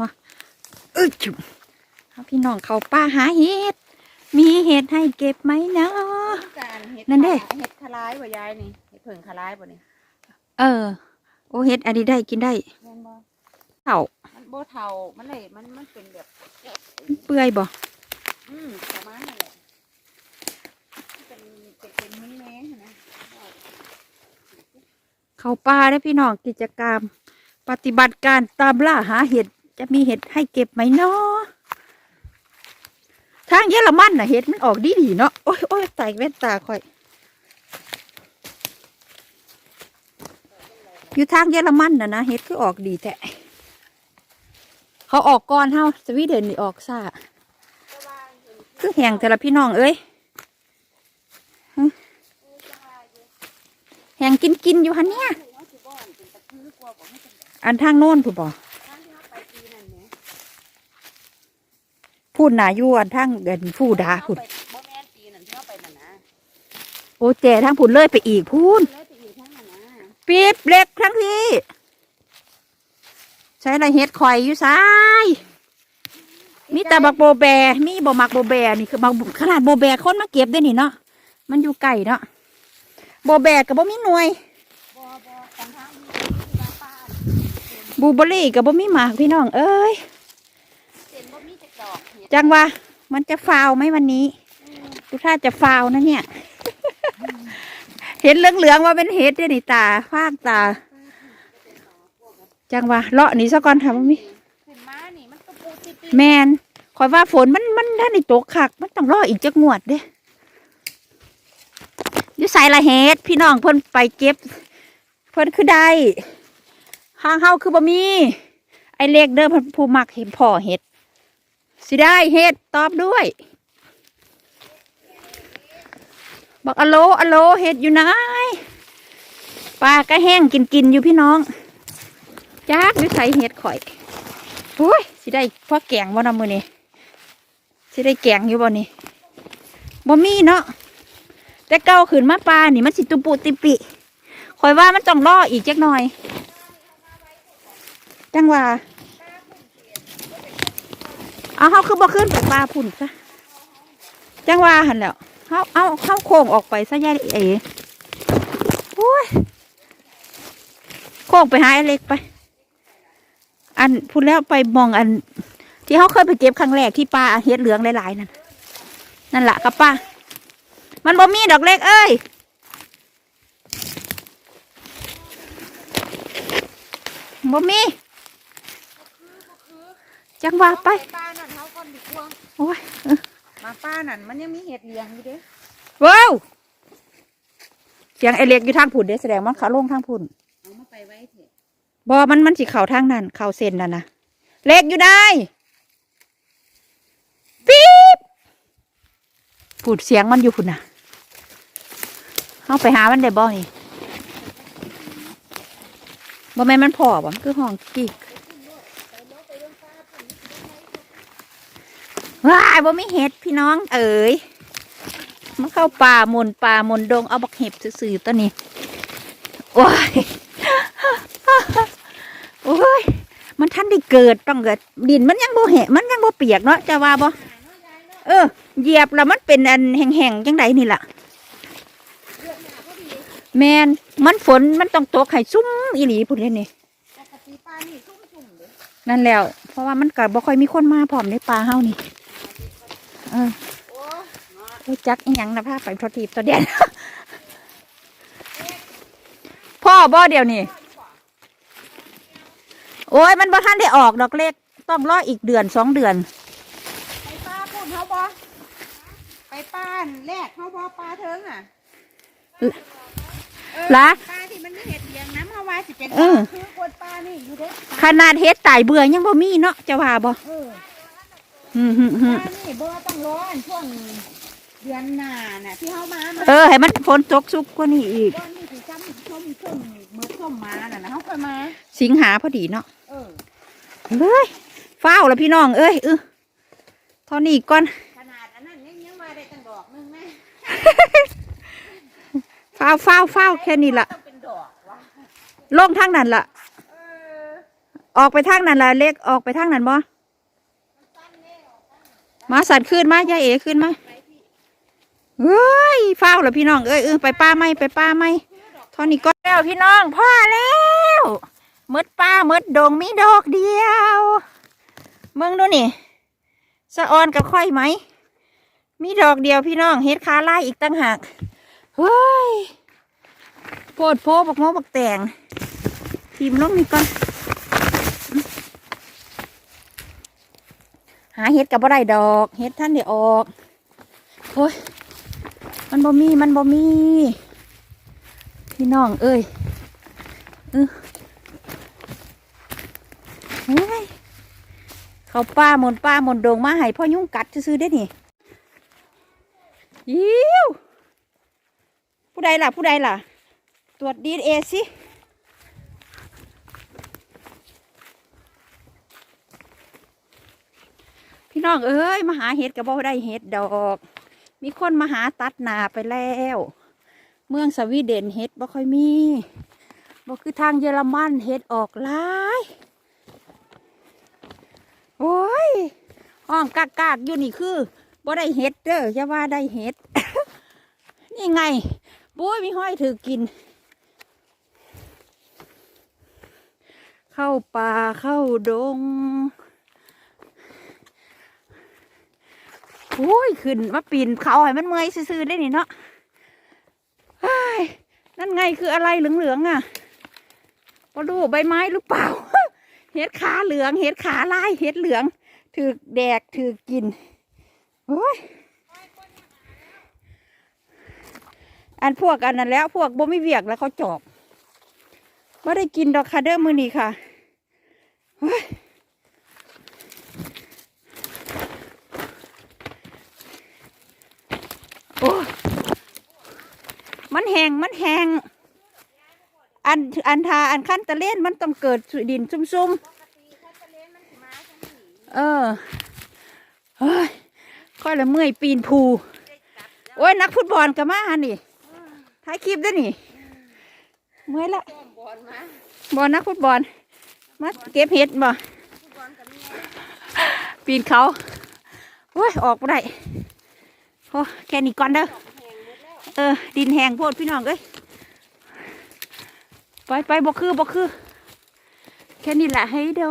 บ่เอ้ยจุ๊บเอาพี่น้องเขาป้าหาเห็ด มีเห็ดให้เก็บไหมเนาะการเห็ดนั่นเด้เห็ดคล้ายบ่ยายนี่เห็ดเผิงคล้ายบ่นี่เออ โอเห็ดอันนี้ได้กินได้แม่นบ่เข่ามันบ่เท่ามันเลยมันมันเป็นแบบเปื่อยบ่อืมประมาณนั่นแหละมันเป็นเป็นเป็นมิ้นแม้นะเขาป้าได้อพี่น้องกิจกรรม ปฏิบัติการตามล่าหาเห็ด จะมีเห็ดให้เก็บไหมเนาะทางเยอรมันน่ะเห็ดมันออกดีดีเนาะโอ้ยโอ้ยใส่แว่นตาค่อย อยู่ทางเยอรมันน่ะนะเห็ดคือออกดีแต่เขาออกก่อนเฮาสวีเดนนี่ออกซ่าคือแหงแต่ละพี่น้องเอ้ยแหงกินกินอยู่ฮันเนี่ยอันทางโน้นผู้บ่ พูดนายู่อันทางเดินผู้ดาพูดบ่แม่นปีนั่นที่เอาไปนั่นนะโอ้แจทางพูดเลยไปอีกพูนเลยไปอยู่ทั้งนั้นนะปีบเล็กทั้งที่ ใช้อะไรเฮ็ดคอยอยู่ซ้ายมีแต่บักโบแบมีบ่มักโบแบนี่คือบักขนาดโบแบคนมาเก็บได้นี่เนาะมันอยู่ไก่เนาะโบแบกับบ่มีหน่วย บ่บ่กันทางมีที่บ้านป้า บูเบอรี่กับบ่มีหมากพี่น้องเอ้ย เส้นบ่มีจักดอกเห็ด จังว่ามันจะฟาวไหมวันนี้ดูท่าจะฟาวนะเนี่ย เห็นเหลืองๆว่าเป็นเห็ดเด้อนี่ตาฟางตา จังว่าเลาะหนี่ซะก่อนค่ะบ่มีขึ้นมานี่มันก็ปูติดแมนคอยว่าฝนมันมันด้านในตกคัก มันต้องรออีกจักงวดเด้อยู่ใส่ละเฮ็ดพี่น้องเพิ่นไปเก็บ เพิ่นคือได้ห้างเฮาคือบ่มี ไอเล็กเด้อเพิ่นผู้มักเห็นพ่อเฮ็ด สิได้เฮ็ดตอบด้วย บอกอโลอโลเฮ็ดอยู่ไหนปลาก็แห้งกินกินอยู่พี่น้องจักอยู่ใส่เฮ็ดข่อยโอ้ยสิได้พ่อแกงบ่นำมือนี่สิได้แกงอยู่บ่นี่บ่มีเนาะแต่เก้าขืนมาปลานี่มันสิตุปุติปิคอยว่ามันต้องรออีกจักหน่อยจังว่า เอาเฮาคือบ่ขึ้นไปปลาพุ่นซะจังว่าหันแล้วเฮาเอาเขาโค้งออกไปซะยายเอ๋โอ้ยโค้งไปหาไอ้เล็กไป อันพูดแล้วไปมองอัน ที่เขาเคยไปเก็บครั้งแรกที่ปลาเฮ็ดเหลืองหลายๆนั่นนั่นแหละกับป้ามันบ่มีดอกเล็กเอ้ยบ่มี จังว่าไป โอ้ยมาป้านั่นมันยังมีเห็ดเหลียงอยู่เด้ว้าวเสียงไอเล็กอยู่ทางผุนเด้แสดงมันเขาลงทางผุนเอามาไปไว้เถอะบอมันมันสิเข่าทางนั้นเข่าเส้นนั่นนะเล็กอยู่ได้ปี๊บพูดเสียงมันอยู่พุ่นน่ะเอาไปหามันได้บ่นี่บ่แม่นมันพอบ่มันคือห้องกี่ ว้ายบ่มีเห็ดพี่น้อง เอ๋ยมันเข้าป่ามนป่ามนดงเอาบักเห็บซื่อๆตัวนี้โอ้ยโอ้ยมันทันได้เกิดต้องเกิดดินมันยังโบแหะมันยังโบเปียกเนาะจะว่าบ่เออเหยียบแล้วมันเป็นอันแห้งๆจังไดนี่ล่ะแมนมันฝนมันต้องตกให้ซุ่มอีหลีพุ่นเด้นี่ปกติป้านี่ซุ่มๆเด้นั่นแล้ว เพราะว่ามันเก็บ่ค่อยมีคนมาพร้อมในป่าเฮานี่ เออโอ้เนาะรู้จักอีหยังนะพาไปพอทีบตัวเดียนพ่อบ่เดียวนี่ โอ้ย มันบ่ทันได้ออกดอกเล็ก ต้องรออีกเดือนสองเดือน ไปป้าพูดเขาบ่ไปป้านแรกเขาบ่ป้าเทิงอะเออละป้าที่มันมีเห็ดเหลียงน้ำเฮาว่าสิเป็นเออคือกวนป้านี่อยู่เด้ขนาดเฮ็ดตายเบื่อยังบ่มีเนาะจะว่าบ่เอ ออืมฮึฮึป้านี่บ่ต้องร้อนช่วงเดือนหน้าน่ะที่เฮามามาเออ ให้มันฝนตกชุกกว่านี้อีกก้อนนี่สิจ้ำส้มส้มมือส้มมาน่ะนะเฮาเคยมา สิงหาพอดีเนาะเออเลยฟ้าวแล้วพี่น้อง เอ้ยเออเท่านี้ก่อนขนาดอันนั้นยังยังว่าได้ตั้งดอกหนึงแม่ฟ้าวฟ้าวฟ้าวแค่นี้ละต้องเป็นดอกวะลงทางนั้นละเออออกไปทางนั้นละเล็กออกไปทางนั้นบ่ มาสัตว์ขึ้นมายายเอ๋ขึ้นมาเฮ้ยฟ้าเหรอพี่น้องเอ้ยเออไปป้าไม่ไปป้าไม่ท่านี้ก็แล้วพี่น้องพ่อแล้วมดป้ามดดงมีดอกเดียวเมืองดูนี่สะออนกับค่อยไหม มีดอกเดียวพี่น้องเฮ็ดคาไล่อีกตั้งหากเฮ้ยโพดโพบักโมบักแตงทีมลงนี่ก่อน หาเห็ดกับบ่ได้ดอกเห็ดท่านเดี๋ยวออกโอ้ยมันบ่มีมันบ่มีพี่น้องเอ้ยเออเฮ้ยเขาป้ามนป้ามนดงมาให้พ่อยุ่งกัดซื้อได้นี่ยิ้วผู้ใดล่ะผู้ใดล่ะ ตรวจดีเอสิ พี่น้องเอ้ยมาหาเห็ดกับบ่ได้เห็ดดอก มีคนมาหาตัดนาไปแล้ว เมืองสวีเดนเห็ดบ่ค่อยมีบ่คือทางเยอรมันเห็ดออกหลายโอ้ยห้องกากากอยู่นี่คือบ่ได้เห็ดเด้ออย่าว่าได้เห็ด นี่ไงบุ้ยมีห้อยถือกิน เข้าป่าเข้าดง โอ้ยขึ้นมาปีนเขาให้มันเมยซื่อๆได้นี่เนาะนั่นไงคืออะไรเหลืองๆอะมาดูใบไม้หรือเปล่า เห็ดขาเหลือง เห็ดขาลาย เห็ดเหลือง ถือแดกถือกินโอ้ยอันพวกอันนั้นแล้ว พวกบ่ไม่เวียกแล้วเขาจอบไม่ได้กินดอกคาเดอร์มือนี้ค่ะเฮ้ย โอ้ย มันแหงมันแหงอันอันทาอันขั้นตะเล่นมันต้องเกิดดินซุ่มๆเออเฮ้ยค่อยละเมื่อยปีนภูโอ้ยนักฟุตบอลกับมาหันนี่ถ่ายคลิปด้วยนี่เมื่อยละต้มบอลนักฟุตบอลมาเก็บเห็ดบ่ฟุตบอลกับเมียปีนเขาโอ้ยออกบ่ได้โอ้แค่นี้ก่อนเด้อ เออ ดินแห้งโพดพี่น้องเอ้ยไปไปบ่คือบ่คือ แค่นี้แหละให้ดู